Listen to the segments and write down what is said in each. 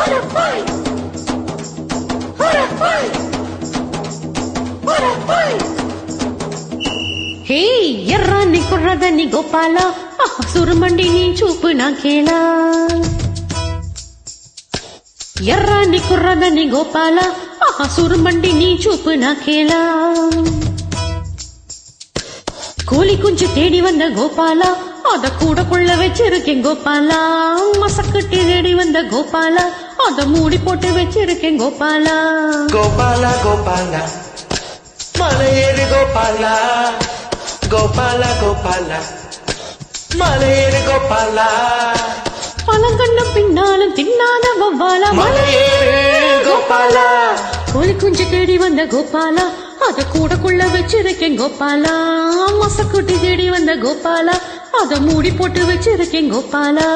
What a fight! What a fight! What a fight! హే ఎర్రాన్ని కుర్రదని గోపాల సురమండి నీ చూపు నాకేలా ఎర్రాన్ని కుర్రదని గోపాల సురమండి నీ చూపు నాకేలా கோழி குஞ்சு தேடி வந்த கோபாலா அத கூட கொள்ள வச்சிருக்கேன் கோபாலா மசக்கு தேடி வந்த கோபாலா அத மூடி போட்டு வச்சிருக்கேன் கோபாலா. கோபாலா கோபாலா. மலையேறு கோபாலா. கோபாலா கோபாலா. மலையேறு கோபாலா. பழங்கண்ண பின்னாலும் தின்னாத வவ்வாலா மலையேறு கோபாலா. கோழி குஞ்சு தேடி வந்த கோபாலா. அத கூடக்குள்ள வச்சிருக்கேன் கோபாலா. மசக்குட்டி தேடி வந்த கோபாலா. அத மூடி போட்டு வச்சிருக்கேன் கோபாலா.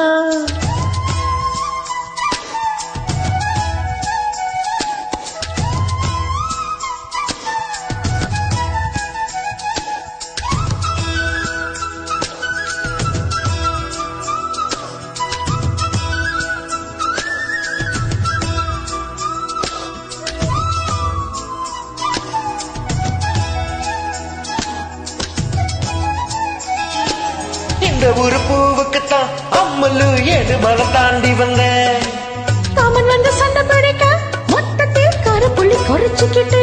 ஒரு பூவுக்குத்தான் அம்மலு ஏழு மரம் தாண்டி வந்தேன். தாமன் வந்து சண்டை பிடிக்க மொத்தத்தில் கருப்புள்ளி குறைச்சிக்கிட்டு.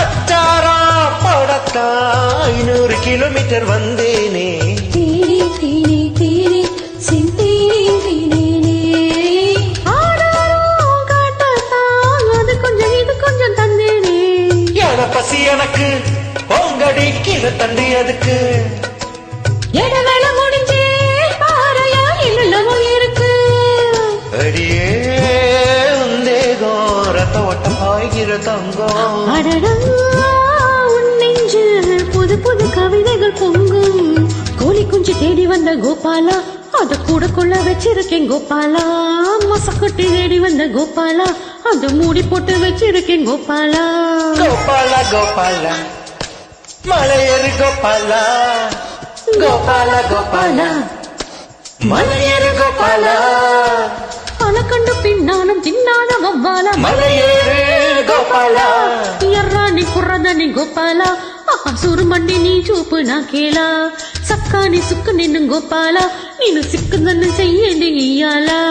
அச்சாரா படத்தான் ஐநூறு கிலோமீட்டர் வந்தேனே. தீரி தீரி தீரி சிந்தீரி தீரி அது கொஞ்சம் இது கொஞ்சம் தந்தேனே. என பசி எனக்கு பொங்கடி கீழே தண்டி அதுக்கு அடியே உந்தேகம் ரத்த ஓட்டம் பாய்கிற தங்கம். நெஞ்சில் புது புது கவிதைகள் பொங்கும். கோழி குஞ்சு தேடி வந்த கோபாலா அத கூட கொள்ள வச்சிருக்கேன் கோபாலா. மசக்கட்டி தேடி வந்த கோபாலா அத மூடி போட்டு வச்சிருக்கேன் கோபாலா. கோபால கோபால மலையேறு கோபால. கோபால கோபால. மலையேறு கோபால. కండు తిన్నానం తిన్నాన వవ్వాల గోపాల. ఎర్రాని కుర్రదని గోపాల సురుమండి నీ చూపు నాకేలా సక్కాని సుక్కు నిన్ను గోపాల నేను సిక్కు నన్ను చెయ్యండి ఇయ్యాలా.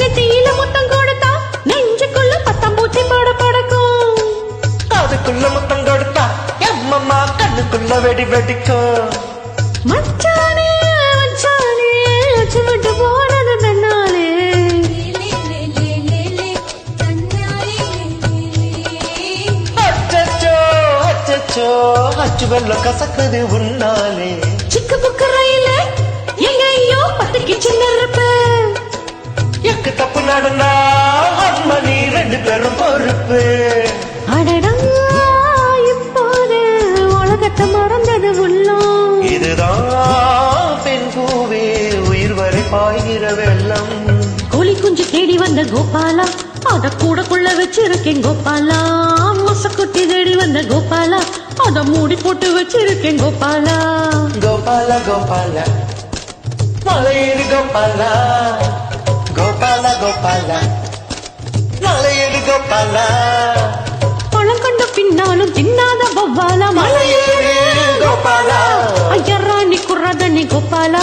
గట్టిల మొత్తం కొడతా నెంచుకుళ్ళు நடந்தா அம்மணி ரெண்டு பேரும் பொறுப்பு. இப்போது உலகத்தை மறந்தது உள்ளம். இதுதான் பெண் பூவே உயிர் வரை பாய்கிற வெள்ளம். கோழி குஞ்சு தேடி வந்த கோபாலா அத கூட கொள்ள வச்சிருக்கேன் கோபாலா. மசக்குட்டி தேடி வந்த கோபாலா அத மூடி போட்டு வச்சிருக்கேன் கோபாலா. கோபால கோபால மலையேறு கோபால. கோபால மலையேறு கோபால பழம் கண்ட பின்னாலும் தின்னாத வவ்வாலா மலையேறு கோபாலா అయ్యర్రాని కుర్రదని గోపాల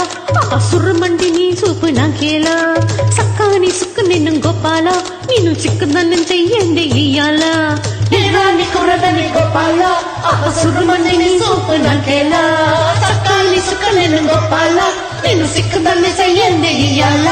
సుర్రమండి నీ చూపు నాకేలా సక్కాని సుక్కు నిన్ను గోపాల నేను చిక్కుదన్నం చెయ్యండి ఇయ్యాల ఎర్రాని కుర్రదని గోపాల సుర్రమండి నీ చూపు నాకేలా సక్కాని సుక్కు నిన్ను గోపాల నేను సిక్కుదన్నం చెయ్యండి ఇయ్యాల